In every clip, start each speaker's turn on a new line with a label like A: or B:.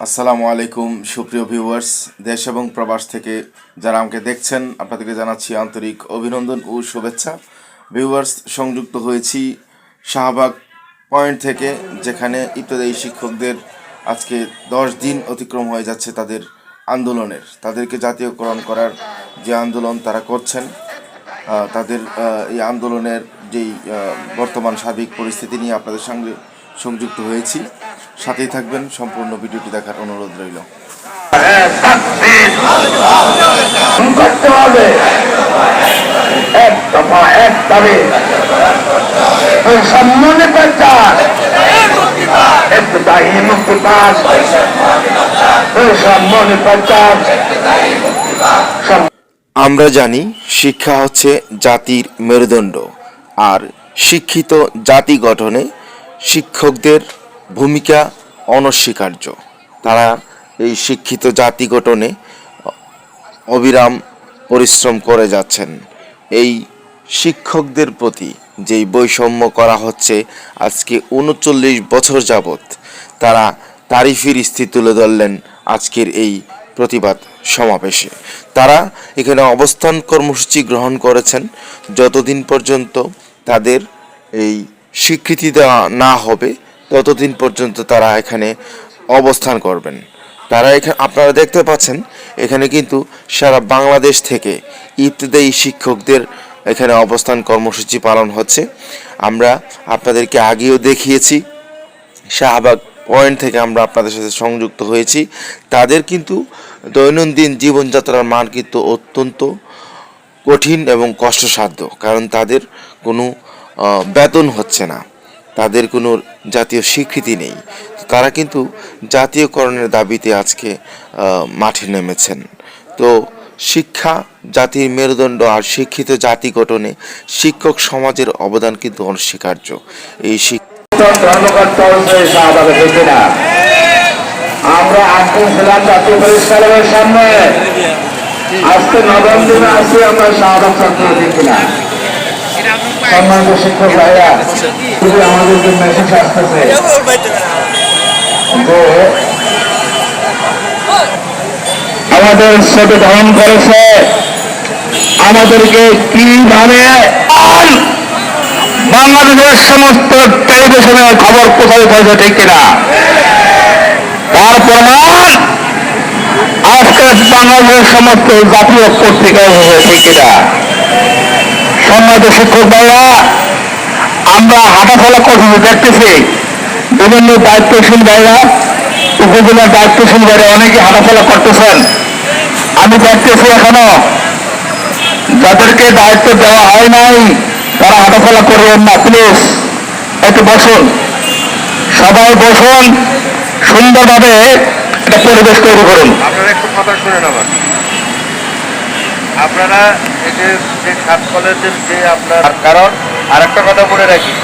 A: আসসালামু আলাইকুম, সুপ্রিয় ভিউয়ার্স। দেশ এবং প্রবাস থেকে যারা আমাকে দেখছেন, আপনাদেরকে জানাচ্ছি আন্তরিক অভিনন্দন ও শুভেচ্ছা। ভিউয়ার্স, সংযুক্ত হয়েছি শাহবাগ পয়েন্ট থেকে, যেখানে ইত্যাদি শিক্ষকদের আজকে দশ দিন অতিক্রম হয়ে যাচ্ছে তাদের আন্দোলনের। তাদেরকে জাতীয়করণ করার যে আন্দোলন তারা করছেন তাদের এই আন্দোলনের যেই বর্তমান সার্বিক পরিস্থিতি নিয়ে আপনাদের সঙ্গে সংযুক্ত হয়েছি। সাথেই থাকবেন। সম্পূর্ণ ভিডিওটি দেখার অনুরোধ রইল।
B: করতে হবে। এক দফা এক দাবি। সম্মানে প্রচার। একটু মুক্তি পাস সম্মানে প্রচার।
A: আমরা জানি শিক্ষা হচ্ছে জাতির মেরুদণ্ড। আর শিক্ষিত জাতি গঠনে শিক্ষকদের ভূমিকা অনস্বীকার্য। তারা এই শিক্ষিত জাতি গঠনে অবিরাম পরিশ্রম করে যাচ্ছেন। এই শিক্ষকদের প্রতি যেই বৈষম্য করা হচ্ছে আজকে উনচল্লিশ বছর যাবৎ, তারা তারই ফিরিস্তি তুলে ধরলেন আজকের এই প্রতিবাদ সমাবেশে। তারা এখানে অবস্থান কর্মসূচি গ্রহণ করেছেন। যতদিন পর্যন্ত তাদের এই স্বীকৃতি দেওয়া না হবে ততদিন পর্যন্ত তারা এখানে অবস্থান করবেন? তারা এখানে আপনারা দেখতে পাচ্ছেন, এখানে কিন্তু সারা বাংলাদেশ থেকে ইবতদায়ী শিক্ষকদের এখানে অবস্থান কর্মসূচি পালন হচ্ছে। আমরা আপনাদেরকে আগেও দেখিয়েছি, শাহবাগ পয়েন্ট থেকে আমরা আপনাদের সাথে সংযুক্ত হয়েছি। তাদের কিন্তু দৈনন্দিন জীবনযাত্রার মান কিন্তু অত্যন্ত কঠিন এবং কষ্টসাধ্য, কারণ তাদের কোনো বেতন হচ্ছে না। তাদের কোনো জাতীয় স্বীকৃতি নেই। তারা কিন্তু জাতীয়করণের দাবিতে আজকে মাঠে নেমেছেন। তো শিক্ষা, জাতির মেরুদণ্ড আর শিক্ষিত জাতি গঠনে শিক্ষক সমাজের অবদান কিন্তু অনস্বীকার্য। এই
B: আমরা আজকে আমরা সম্মানিত শিক্ষক ভাইরা শুধু আমাদেরকে মেসেজ আসতেছে। যে আমাদের সাথে ধারণ করেছে। আমাদেরকে কীভাবে বাংলাদেশের সমস্ত টেলিভিশনে খবর প্রচারিত হয়েছে ঠিক কিনা? তার প্রমাণ আজকে বাংলাদেশের সমস্ত জাতীয় পত্রিকায় হয়েছে ঠিক কিনা? সম্মানিত শিক্ষক ভাইরা, আমরা হাঁটাচলা করছি দেখতেছি। বিভিন্ন দায়িত্বশীল ভাইরা, উপজেলার দায়িত্বশীল ভাইরা অনেকে হাঁটাচলা করতেছেন। আমি দেখতেছি এখনও, যাদেরকে দায়িত্ব দেওয়া হয় নাই, তারা হাঁটাচলা করবেন না। প্লিজ, একটু বসুন। সবাই বসুন, সুন্দরভাবে একটা পরিবেশ তৈরি করুন।
C: আপনারা একটু কথা আপনারা এই যে যে সাত কলেজের যে আপনার কারণ আর একটা কথা বলে রাখি,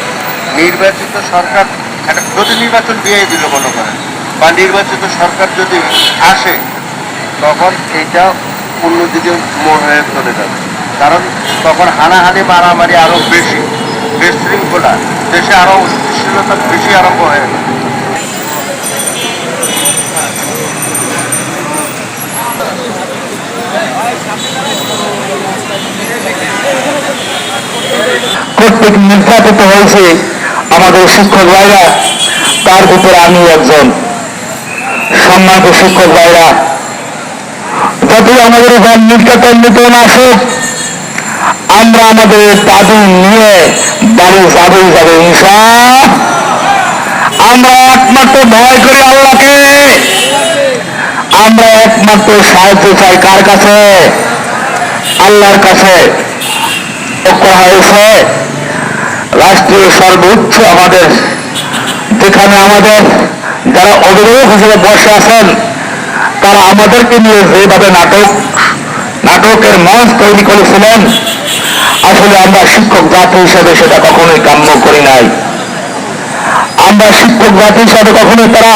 C: নির্বাচিত সরকার একটা যদি নির্বাচন দিয়ে দিল মনে করেন, বা নির্বাচিত সরকার যদি আসে, তখন এইটা অন্যদিকে মোড় হয়ে চলে যাবে। কারণ তখন হানাহানি মারামারি আরও বেশি বিশৃঙ্খলা দেশে আরও অস্থিতিশীলতা বেশি আরম্ভ হয়ে যাবে।
B: কর্তৃক নির্যাতিত হয়েছে আমাদের শিক্ষক ভাইরা, তার ভিতরে আমি একজন সম্মানিত শিক্ষক ভাইরা। যদি আমাদের উপর নির্যাতন নিতন আসে, আমরা আমাদের দাবি নিয়ে বাড়ি যাবে ইনশা আমরা একমাত্র ভয় করি আল্লাহকে। আমরা একমাত্র সাহায্য চাই কার কাছে? আল্লাহর কাছে। হয়েছে রাষ্ট্রীয় সর্বোচ্চ আমাদের, যেখানে আমাদের যারা অভিভাবক হিসেবে বসে আছেন, তারা আমাদেরকে নিয়ে যেভাবে নাটক, নাটকের মঞ্চ তৈরি করেছিলেন, আসলে আমরা শিক্ষক জাতি হিসেবে সেটা কখনোই কাম্য করি নাই। আমরা শিক্ষক জাতি হিসাবে কখনোই তারা